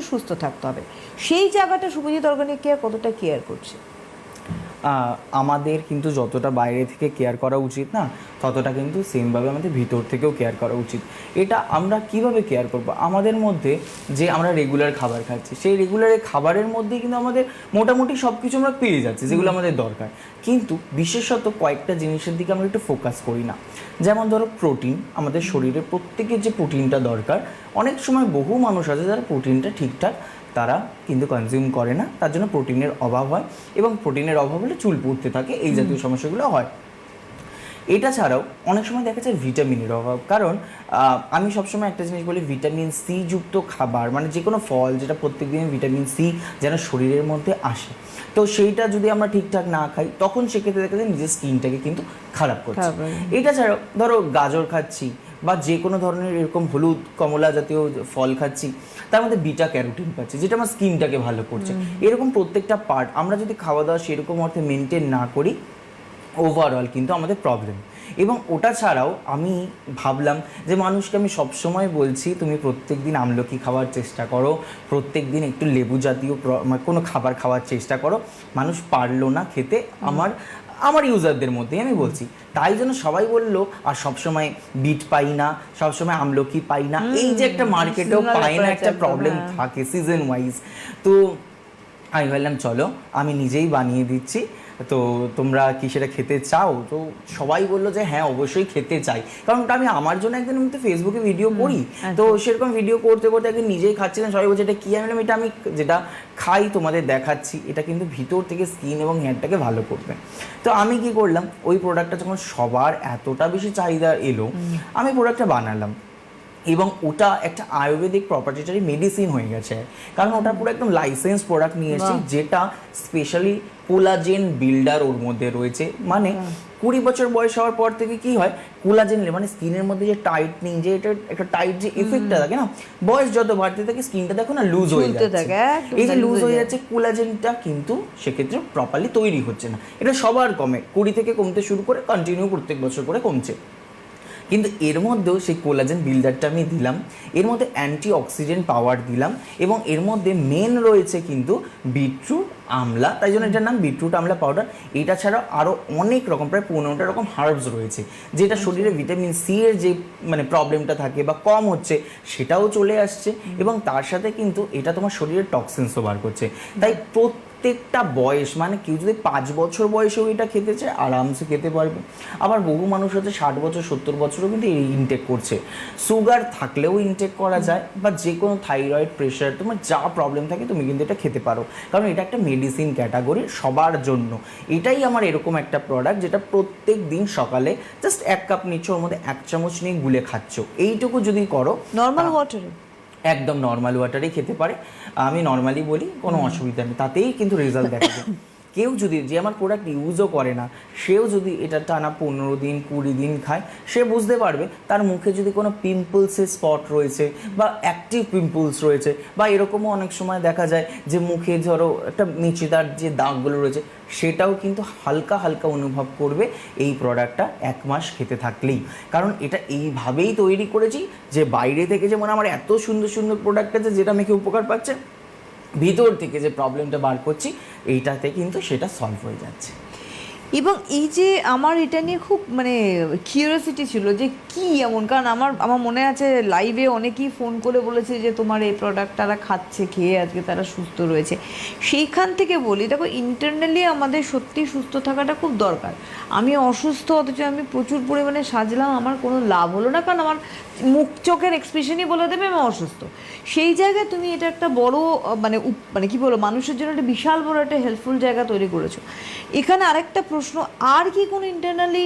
সুস্থ থাকতে হবে। সেই জায়গাটা শুভজিৎ অর্গানিক কেয়ার কতটা কেয়ার করছে? আমাদের কিন্তু যতটা বাইরে থেকে কেয়ার করা উচিত না ততটা কিন্তু সেমভাবে আমাদের ভিতর থেকেও কেয়ার করা উচিত। এটা আমরা কীভাবে কেয়ার করব? আমাদের মধ্যে যে আমরা রেগুলার খাবার খাচ্ছি সেই রেগুলার খাবারের মধ্যে কিন্তু আমাদের মোটামুটি সব কিছু আমরা পেয়ে যাচ্ছি যেগুলো আমাদের দরকার। কিন্তু বিশেষত কয়েকটা জিনিসের দিকে আমরা একটু ফোকাস করি না। যেমন ধরো প্রোটিন আমাদের শরীরে প্রত্যেকের যে প্রোটিনটা দরকার অনেক সময় বহু মানুষ আছে যারা প্রোটিনটা ঠিকঠাক তারা কিন্তু কনজিউম করে না তার জন্য প্রোটিনের অভাব হয় এবং প্রোটিনের অভাব হলে চুল পড়তে থাকে এই জাতীয় সমস্যাগুলো হয়। এটা ছাড়াও অনেক সময় দেখা যায় ভিটামিনের অভাব কারণ আমি সবসময় একটা জিনিস বলি ভিটামিন সি যুক্ত খাবার মানে যে কোনো ফল যেটা প্রত্যেক প্রত্যেকদিন ভিটামিন সি যেন শরীরের মধ্যে আসে তো সেইটা যদি আমরা ঠিকঠাক না খাই তখন সেক্ষেত্রে দেখা যায় নিজের স্কিনটাকে কিন্তু খারাপ করছে। এটা ছাড়াও ধরো গাজর খাচ্ছি বা যে কোনো ধরনের এরকম হলুদ কমলা জাতীয় ফল খাচ্ছি তার মধ্যে বিটা ক্যারোটিন পাচ্ছি যেটা আমার স্কিনটাকে ভালো করছে। এরকম প্রত্যেকটা পার্ট আমরা যদি খাওয়া দাওয়া সেরকম অর্থে মেনটেন না করি ওভারঅল কিন্তু আমাদের প্রবলেম এবং ওটা ছাড়াও আমি ভাবলাম যে মানুষকে আমি সবসময় বলছি তুমি প্রত্যেক দিন আমলকি খাওয়ার চেষ্টা করো প্রত্যেক দিন একটু লেবু জাতীয় মানে কোনো খাবার খাওয়ার চেষ্টা করো। মানুষ পারল না খেতে আমার আমার ইউজারদের মধ্যেই আমি বলছি। তাই জন্য সবাই বলল আর সবসময় বিট পাই না সবসময় আমলকি পাই না। এই যে একটা মার্কেটেও পাই না একটা প্রবলেম হ্যাঁ। থাকে সিজন ওয়াইজ তো আমি ভাবলাম চলো আমি নিজেই বানিয়ে দিচ্ছি। তো তোমরা কি সেটা খেতে চাও? তো সবাই বলল যে হ্যাঁ অবশ্যই খেতে চাই। কারণ ওটা আমি আমার জন্য একদিন আমি তো ফেসবুকে ভিডিও করি। তো সেরকম ভিডিও করতে করতে একদিন নিজেই খাচ্ছিলাম। সবাই বলছে এটা কি আমি এটা আমি যেটা খাই তোমাদের দেখাচ্ছি। এটা কিন্তু ভিতর থেকে স্কিন এবং হেয়ারটাকে ভালো করবে। তো আমি কি করলাম ওই প্রোডাক্টটা যখন সবার এতটা বেশি চাহিদা এলো আমি প্রোডাক্টটা বানালাম। এবং ওটা একটা আয়ুর্বেদিক প্রপার্টিটারি মেডিসিন হয়ে গেছে। কারণ ওটা পুরো একদম লাইসেন্স প্রোডাক্ট নিয়ে এসেছি যেটা স্পেশালি কোলাজেন বিল্ডার ওর মধ্যে রয়েছে। মানে কুড়ি বছর বয়স হওয়ার পর থেকে কি হয় কোলাজেন মানে স্কিনের মধ্যে যে টাইটনিং যে এটা একটা টাইট যে এফেক্টটা থাকে না বয়স যত বাড়তে থাকে স্কিনটা দেখো না লুজ হয়ে যাচ্ছে। এই যে লুজ হয়ে হয়ে যাচ্ছে। কোলাজেনটা কিন্তু সেক্ষেত্রে প্রপারলি তৈরি হচ্ছে না। এটা সবার কমে কুড়ি থেকে কমতে শুরু করে কন্টিনিউ প্রত্যেক বছর করে কমছে। কিন্তু এর মধ্যেও সেই কোলাজেন বিল্ডারটা আমি দিলাম এর মধ্যে অ্যান্টি অক্সিডেন্ট পাওয়ার দিলাম এবং এর মধ্যে মেন রয়েছে কিন্তু বিটরুট আমলা তাই জন্য এটার নাম বিটরুট আমলা পাউডার এটা ছাড়াও আরও অনেক রকম প্রায় পনেরোটা রকম হার্বস রয়েছে যেটা শরীরে ভিটামিন সি এর যে মানে প্রবলেমটা থাকে বা কম হচ্ছে সেটাও চলে আসছে এবং তার সাথে কিন্তু এটা তোমার শরীরের টক্সিনসও বার করছে। তাই প্রত্যেকটা বয়স মানে কেউ যদি পাঁচ বছর বয়সেও এটা খেতে চায় আরামসে খেতে পারবে। আবার বহু মানুষ হচ্ছে ষাট বছর সত্তর বছরও কিন্তু এই ইনটেক করছে। সুগার থাকলেও ইনটেক করা যায় বা যে কোনো থাইরয়েড প্রেশার তোমার যা প্রবলেম থাকে তুমি কিন্তু এটা খেতে পারো। কারণ এটা একটা মেডিসিন ক্যাটাগরি সবার জন্য। এটাই আমার এরকম একটা প্রোডাক্ট যেটা প্রত্যেক দিন সকালে জাস্ট এক কাপ নিচ্ছ ওর মধ্যে এক চামচ নিয়ে গুলে খাচ্ছ। এইটুকু যদি করো নর্মাল ওয়াটারে একদম নর্মাল ওয়াটারই খেতে পারে। আমি নর্মালি বলি কোনো অসুবিধা নেই। তাতেই কিন্তু রেজাল্ট দেখা যায়। কেউ যদি যে আমার প্রোডাক্ট ইউজও করে না, সেও যদি এটা টানা পনেরো দিন, কুড়ি দিন খায়, সে বুঝতে পারবে তার মুখে যদি কোনো পিম্পলসের স্পট রয়েছে বা অ্যাক্টিভ পিম্পলস রয়েছে বা এরকমও অনেক সময় দেখা যায় যে মুখে ধরো একটা নিচেদার যে দাগগুলো রয়েছে, সেটাও কিন্তু হালকা হালকা অনুভব করবে এই প্রোডাক্টটা এক মাস খেতে থাকলেই। কারণ এটা এইভাবেই তৈরি করেছি যে বাইরে থেকে যেমন আমার এত সুন্দর সুন্দর প্রোডাক্ট আছে যেটা আমি মেখে উপকার পাচ্ছে ভিতর থেকে যে প্রবলেমটা বার করছি এইটাতে কিন্তু সেটা সলভ হয়ে যাচ্ছে। এবং এই যে আমার এটা নিয়ে খুব মানে কিউরিয়াসিটি ছিল যে কি এমন? কারণ আমার আমার মনে আছে লাইভে অনেকেই ফোন করে বলেছে যে তোমার এই প্রোডাক্ট তারা খাচ্ছে, খেয়ে আজকে তারা সুস্থ রয়েছে। সেইখান থেকে বলি, দেখো ইন্টারনালি আমাদের সত্যি সুস্থ থাকাটা খুব দরকার। আমি অসুস্থ, অথচ আমি প্রচুর পরিমাণে সাজলাম, আমার কোনো লাভ হলো না। কারণ আমার মুখ চোখের এক্সপ্রেশনই বলে দেবে আমি অসুস্থ। সেই জায়গায় তুমি এটা একটা বড় মানে মানে কি বলো মানুষের জন্য একটা বিশাল বড় একটা হেল্পফুল জায়গা তৈরি করেছ। এখানে আরেকটা প্রশ্ন আর কি কোন ইন্টারনালি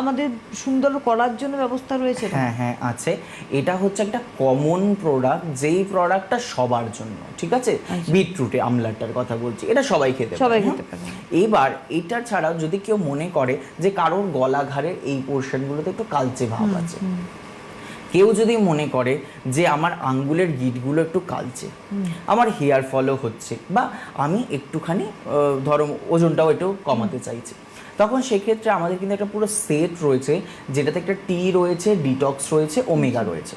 আমাদের সুন্দর করার জন্য ব্যবস্থা রয়েছে হ্যাঁ হ্যাঁ আছে। এটা হচ্ছে একটা কমন প্রোডাক্ট যেই প্রোডাক্টটা সবার জন্য ঠিক আছে? বিটরুটে আমলাটার কথা বলছি এটা সবাই খেতে পারে, সবাই হ্যাঁ? খেতে পারে। এবার এটা ছাড়াও যদি কেউ মনে করে যে কারোর গলা ঘাড়ের এই পোর্শনগুলোতে একটু কালচে ভাব আছে কেউ যদি মনে করে যে আমার আঙ্গুলের গিটগুলো একটু কালচে আমার হেয়ার ফলও হচ্ছে বা আমি একটুখানি ধরো ওজনটাও একটু কমাতে চাইছি তখন সেক্ষেত্রে আমাদের কিন্তু একটা পুরো সেট রয়েছে যেটাতে একটা টি রয়েছে ডিটক্স রয়েছে ওমেগা রয়েছে।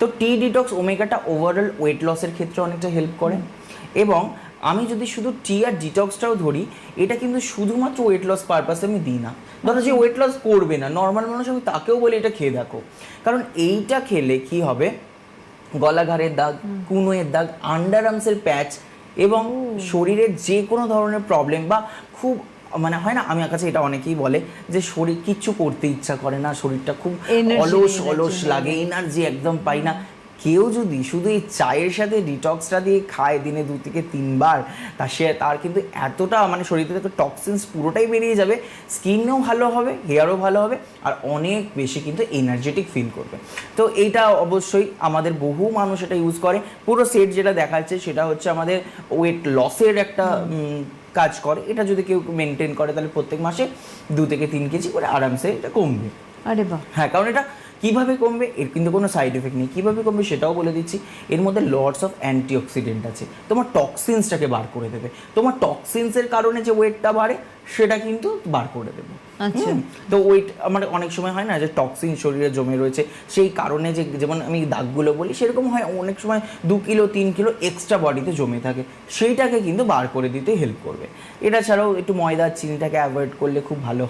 তো টি ডিটক্স ওমেগাটা ওভারঅল ওয়েট লসের ক্ষেত্রে অনেকটা হেল্প করে এবং আমি যদি শুধু টি আর ডিটক্সটাও ধরি এটা কিন্তু শুধুমাত্র ওয়েট লস পারপাসে আমি দিই না। ধরো যে ওয়েট লস করবে না নর্মাল মানুষ আমি তাকেও বলি এটা খেয়ে দেখো। কারণ এইটা খেলে কি হবে? গলাঘাড়ের দাগ কুনোয়ের দাগ আন্ডার আর্মসের প্যাচ এবং শরীরের যে কোনো ধরনের প্রবলেম বা খুব মানে হয় না আমার কাছে এটা অনেকেই বলে যে শরীর কিচ্ছু করতে ইচ্ছা করে না শরীরটা খুব অলস অলস লাগে এনার্জি একদম পাই না। কেউ যদি শুধু এই চায়ের সাথে ডিটক্সটা দিয়ে খায় দিনে দু থেকে তিনবার তা সে তার কিন্তু এতটা মানে শরীর থেকে টক্সিনস পুরোটাই বেরিয়ে যাবে স্কিনও ভালো হবে হেয়ারও ভালো হবে আর অনেক বেশি কিন্তু এনার্জেটিক ফিল করবে। তো এইটা অবশ্যই আমাদের বহু মানুষ এটা ইউজ করে। পুরো সেট যেটা দেখাচ্ছে সেটা হচ্ছে আমাদের ওয়েট লসের একটা কাজ করে। এটা যদি কেউ মেনটেন করে তাহলে প্রত্যেক মাসে দু থেকে তিন কেজি করে আরামসে এটা কমবে। আরে বাহ! হ্যাঁ কারণ এটা কীভাবে কমবে? এর কিন্তু কোনো সাইড এফেক্ট নেই। কীভাবে কমবে সেটাও বলে দিচ্ছি। এর মধ্যে লর্ডস অফ অ্যান্টিঅক্সিডেন্ট আছে। তোমার টক্সিনসটাকে বার করে দেবে। তোমার টক্সিনসের কারণে যে ওয়েটটা বাড়ে সেটা কিন্তু বার করে দেবে। আচ্ছা। তো ওয়েট আমার অনেক সময় হয় না যে টক্সিন শরীরে জমে রয়েছে সেই কারণে যে যেমন আমি দাগগুলো বলি সেরকম হয়। অনেক সময় দু কিলো তিন কিলো এক্সট্রা বডিতে জমে থাকে। সেইটাকে কিন্তু বার করে দিতে হেল্প করবে। এটা ছাড়াও একটু ময়দা চিনিটাকে অ্যাভয়েড করলে খুব ভালো হয়।